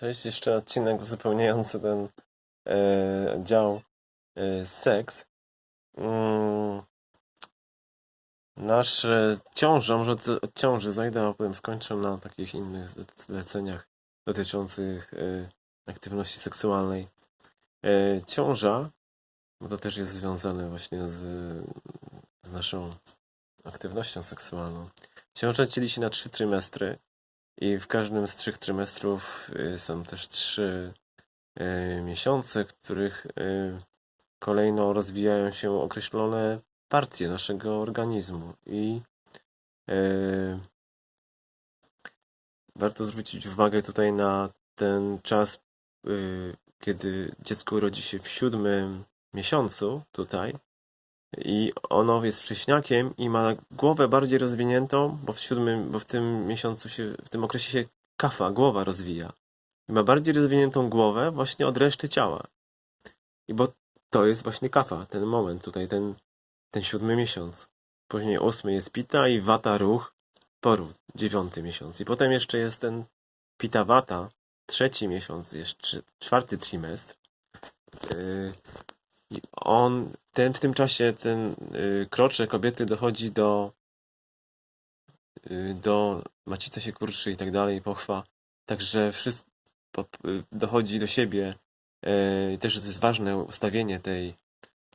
Cześć, jeszcze odcinek uzupełniający ten e, dział e, seks. Mm, nasz e, ciąża, może od, ciąży zajdę, a potem skończę na takich innych zle- zleceniach dotyczących e, aktywności seksualnej. E, ciąża, bo to też jest związane właśnie z, z naszą aktywnością seksualną. Ciąża dzieli się na trzy trymestry. I w każdym z trzech trymestrów y, są też trzy y, miesiące, w których y, kolejno rozwijają się określone partie naszego organizmu. I warto zwrócić uwagę tutaj na ten czas, kiedy dziecko urodzi się w siódmym miesiącu, tutaj. I ono jest wcześniakiem i ma głowę bardziej rozwiniętą, bo w siódmym, bo w tym miesiącu się, w tym okresie się kafa, głowa rozwija. I ma bardziej rozwiniętą głowę właśnie od reszty ciała. I bo to jest właśnie kafa, ten moment tutaj, ten, ten siódmy miesiąc. Później ósmy jest pita i wata ruch, poród, dziewiąty miesiąc. I potem jeszcze jest ten pita wata, trzeci miesiąc, jeszcze czwarty trimestr. Yy, i on, ten, w tym czasie ten y, krocze kobiety dochodzi do y, do macica się kurczy i tak dalej, pochwa. Także wszystko dochodzi do siebie. E, też to jest ważne ustawienie tej,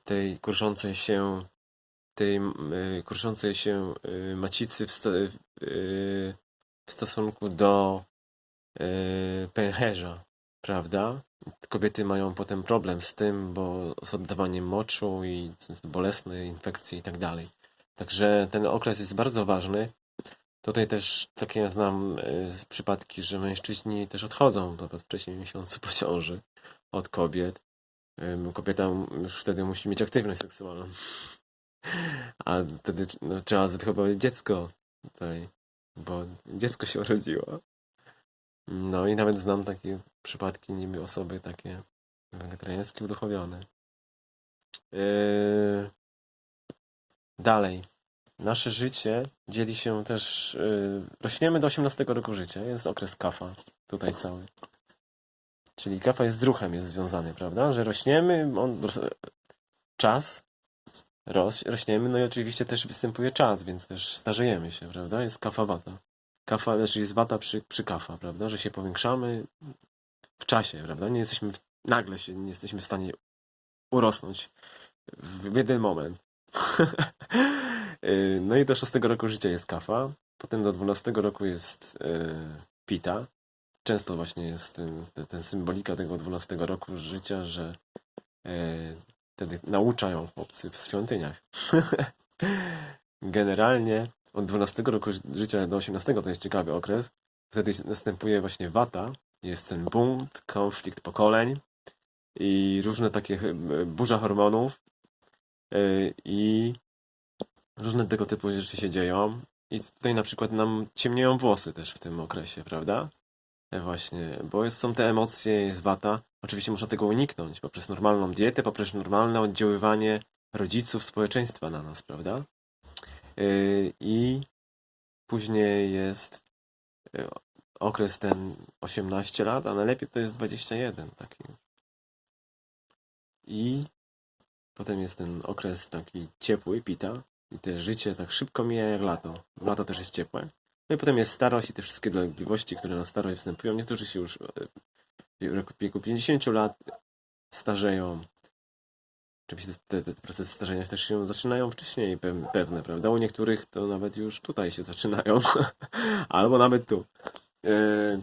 tej kurczącej się tej y, się y, macicy w, sto, y, w stosunku do y, pęcherza, prawda? Kobiety mają potem problem z tym, bo z oddawaniem moczu i bolesne infekcje i tak dalej. Także ten okres jest bardzo ważny. Tutaj też takie ja znam y, przypadki, że mężczyźni też odchodzą po wcześniej miesiącu po ciąży od kobiet. Y, Kobieta już wtedy musi mieć aktywność seksualną. A wtedy no, trzeba wychowywać dziecko tutaj, bo dziecko się urodziło. No i nawet znam takie przypadki, niby osoby takie wegetariańskie uduchowione. Yy... Dalej. Nasze życie dzieli się też. Yy... Rośniemy do 18 roku życia. Jest okres kafa. Tutaj cały. Czyli kafa jest z ruchem jest związany, prawda? Że rośniemy, on... czas, roś, rośniemy, no i oczywiście też występuje czas, więc też starzejemy się, prawda? Jest kafa wata. Kafa, znaczy jest wata przy, przy kafa, prawda? Że się powiększamy w czasie, prawda? Nie jesteśmy, w- nagle się nie jesteśmy w stanie urosnąć w jeden moment. Y, no i do 6 roku życia jest kafa, potem do 12 roku jest y, pita. Często właśnie jest ten, ten, symbolika tego 12 roku życia, że y, wtedy nauczają chłopcy w świątyniach. Generalnie od 12 roku życia do 18 to jest ciekawy okres. Wtedy następuje właśnie wata, jest ten bunt, konflikt pokoleń i różne takie burza hormonów e, i różne tego typu rzeczy się dzieją. I tutaj na przykład nam ciemnieją włosy też w tym okresie, prawda? E, Właśnie, bo jest, są te emocje, jest wata. Oczywiście można tego uniknąć poprzez normalną dietę, poprzez normalne oddziaływanie rodziców, społeczeństwa na nas, prawda? Yy, I później jest yy, okres ten 18 lat, a najlepiej to jest 21 taki. I potem jest ten okres taki ciepły, pita. I te życie tak szybko mija jak lato. Lato też jest ciepłe. No i potem jest starość i te wszystkie dolegliwości, które na starość występują. Niektórzy się już yy, w wieku 50 lat starzeją. Oczywiście te, te procesy starzenia też się zaczynają wcześniej pe- pewne, prawda? U niektórych to nawet już tutaj się zaczynają, albo nawet tu. Yy,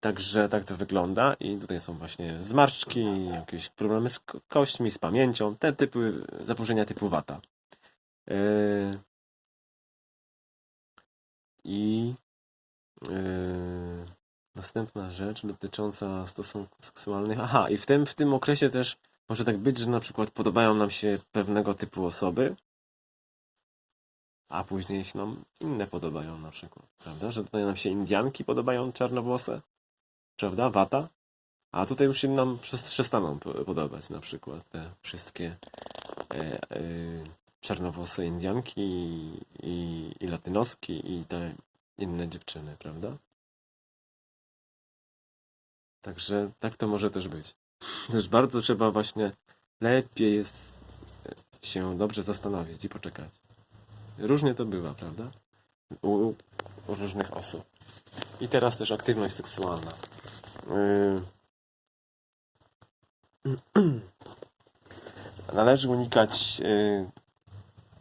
także tak to wygląda i tutaj są właśnie zmarszczki, jakieś problemy z ko- kośćmi, z pamięcią, te typy, zaburzenia typu wata. Yy, I yy, następna rzecz dotycząca stosunków seksualnych. Aha, i w tym, w tym okresie też może tak być, że na przykład podobają nam się pewnego typu osoby, a później się nam inne podobają na przykład, prawda? Że tutaj nam się Indianki podobają czarnowłose, prawda? Wata. A tutaj już się nam przes- przestaną po- podobać na przykład te wszystkie e, e, czarnowłose Indianki i, i, i latynoski i te inne dziewczyny, prawda? Także tak to może też być. Też bardzo trzeba właśnie, lepiej jest się dobrze zastanowić i poczekać. Różnie to bywa, prawda? U, u różnych osób. I teraz też aktywność seksualna. Yy. Należy unikać yy,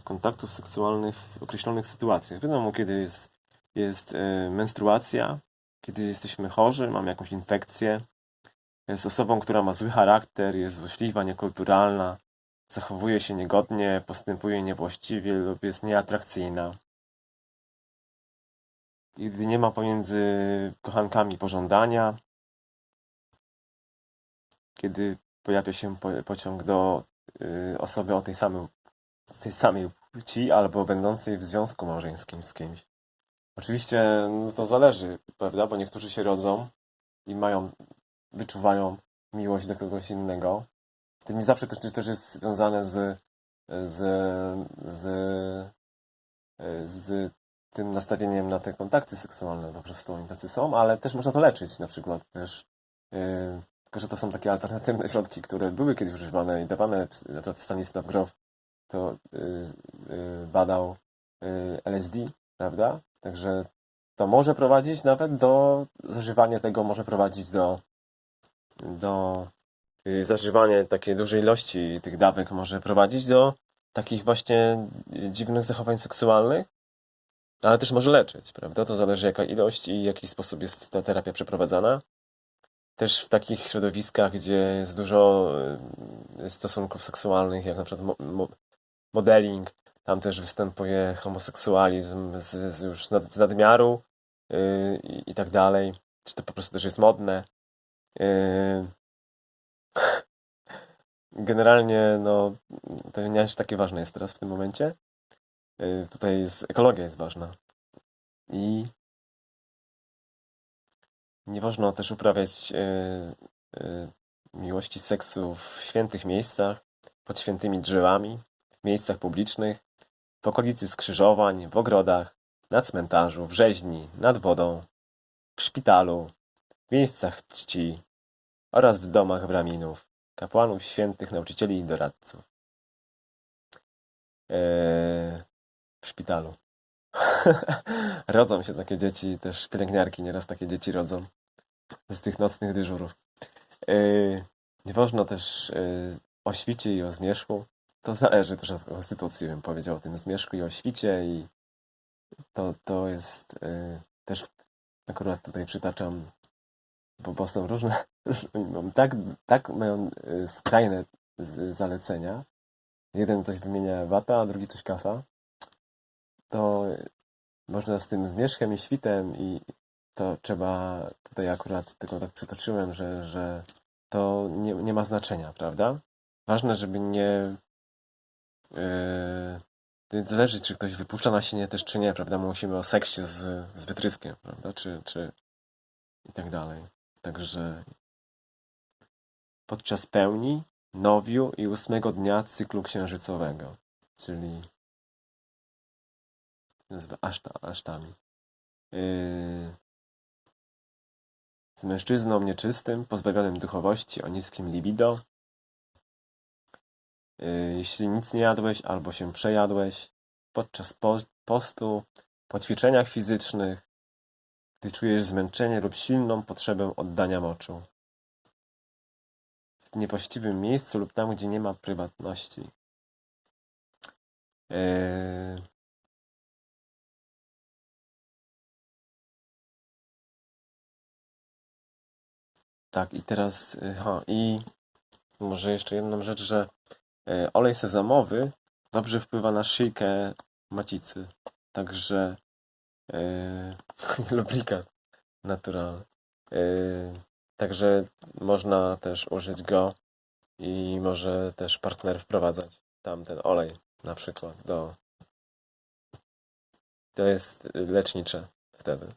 kontaktów seksualnych w określonych sytuacjach. Wiadomo, kiedy jest, jest yy, menstruacja, kiedy jesteśmy chorzy, mamy jakąś infekcję, jest osobą, która ma zły charakter, jest złośliwa, niekulturalna, zachowuje się niegodnie, postępuje niewłaściwie lub jest nieatrakcyjna. I gdy nie ma pomiędzy kochankami pożądania, kiedy pojawia się po- pociąg do y, osoby o tej samej, tej samej płci albo będącej w związku małżeńskim z kimś. Oczywiście no to zależy, prawda? Bo niektórzy się rodzą i mają, wyczuwają miłość do kogoś innego. To nie zawsze też, też jest związane z, z, z, z tym nastawieniem na te kontakty seksualne. Po prostu oni tacy są, ale też można to leczyć. Na przykład też, yy, tylko że to są takie alternatywne środki, które były kiedyś używane i dawane. Na przykład Stanisław Grof to yy, yy, badał LSD, prawda? Także to może prowadzić nawet do zażywania tego, może prowadzić do, do y, zażywanie takiej dużej ilości tych dawek może prowadzić do takich właśnie y, dziwnych zachowań seksualnych, ale też może leczyć, prawda? To zależy jaka ilość i w jaki sposób jest ta terapia przeprowadzana. Też w takich środowiskach, gdzie jest dużo y, stosunków seksualnych, jak na przykład mo- mo- modeling, tam też występuje homoseksualizm z, z już nad, z nadmiaru yy, i, i tak dalej. Czy to po prostu też jest modne. Yy. Generalnie, no, to nie aż takie ważne jest teraz w tym momencie. Yy, tutaj jest, ekologia jest ważna. I nie wolno też uprawiać yy, miłości seksu w świętych miejscach, pod świętymi drzewami, w miejscach publicznych, w okolicy skrzyżowań, w ogrodach, na cmentarzu, w rzeźni, nad wodą, w szpitalu, miejscach czci oraz w domach braminów, kapłanów świętych, nauczycieli i doradców. Eee, w szpitalu. rodzą się takie dzieci, też pielęgniarki nieraz takie dzieci rodzą z tych nocnych dyżurów. Eee, nie wolno też eee, o świcie i o zmierzchu. To zależy też od konstytucji, bym powiedział o tym zmierzchu i o świcie i to, to jest y, też akurat tutaj przytaczam, bo, bo są różne, tak, tak mają y, skrajne zalecenia. Jeden coś wymienia wata, a drugi coś kafa. To można z tym zmierzchem i świtem i to trzeba, tutaj akurat tylko tak przytoczyłem, że, że to nie, nie ma znaczenia, prawda? Ważne, żeby nie Yy, zależy, czy ktoś wypuszcza nasienie też, czy nie, prawda? Musimy o seksie z, z wytryskiem, prawda? Czy, czy i tak dalej. Także podczas pełni, nowiu i ósmego dnia cyklu księżycowego, czyli nazywa aszta, asztami. Yy, z mężczyzną nieczystym, pozbawionym duchowości, o niskim libido, Y, jeśli nic nie jadłeś albo się przejadłeś podczas po postu, po ćwiczeniach fizycznych, gdy czujesz zmęczenie lub silną potrzebę oddania moczu. W niewłaściwym miejscu lub tam, gdzie nie ma prywatności. Eee... Tak, i teraz, ha, i może jeszcze jedną rzecz, że E, olej sezamowy dobrze wpływa na szyjkę macicy. Także e, lubrikat naturalny. E, także można też użyć go i może też partner wprowadzać tam ten olej na przykład do to jest lecznicze wtedy.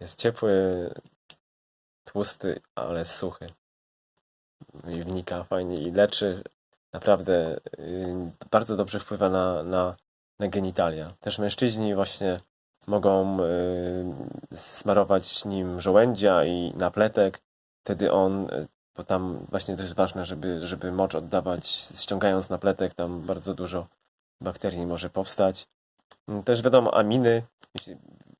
Jest ciepły, tłusty, ale suchy. I wnika fajnie i leczy naprawdę y, bardzo dobrze wpływa na, na, na genitalia. Też mężczyźni właśnie mogą y, smarować nim żołędzia i napletek wtedy on, y, bo tam właśnie też ważne, żeby, żeby mocz oddawać, ściągając napletek, tam bardzo dużo bakterii może powstać. Mm, Też wiadomo, aminy,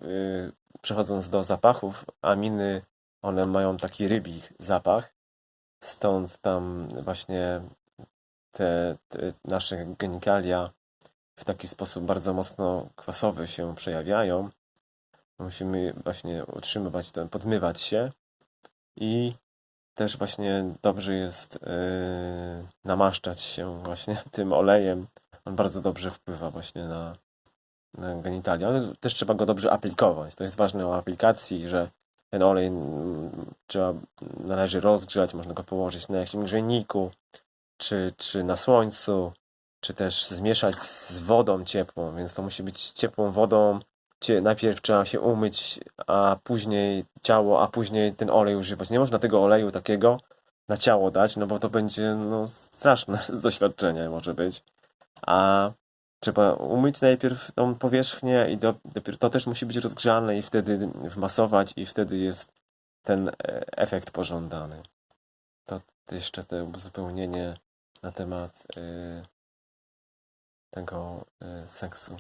y, przechodząc do zapachów, aminy, one mają taki rybich zapach, stąd tam właśnie te, te nasze genitalia w taki sposób bardzo mocno kwasowy się przejawiają. Musimy właśnie utrzymywać ten, podmywać się i też właśnie dobrze jest yy, namaszczać się właśnie tym olejem. On bardzo dobrze wpływa właśnie na, na genitalia. Ale też trzeba go dobrze aplikować. To jest ważne o aplikacji, że ten olej mm, trzeba, należy rozgrzać, można go położyć na jakimś grzejniku, czy, czy na słońcu, czy też zmieszać z wodą ciepłą, więc to musi być ciepłą wodą. Najpierw trzeba się umyć, a później ciało, a później ten olej używać. Nie można tego oleju takiego na ciało dać, no bo to będzie no, straszne doświadczenie może być. A trzeba umyć najpierw tą powierzchnię i do, dopiero to też musi być rozgrzane i wtedy wmasować i wtedy jest ten e, efekt pożądany. To jeszcze to uzupełnienie na temat y, tego y, seksu.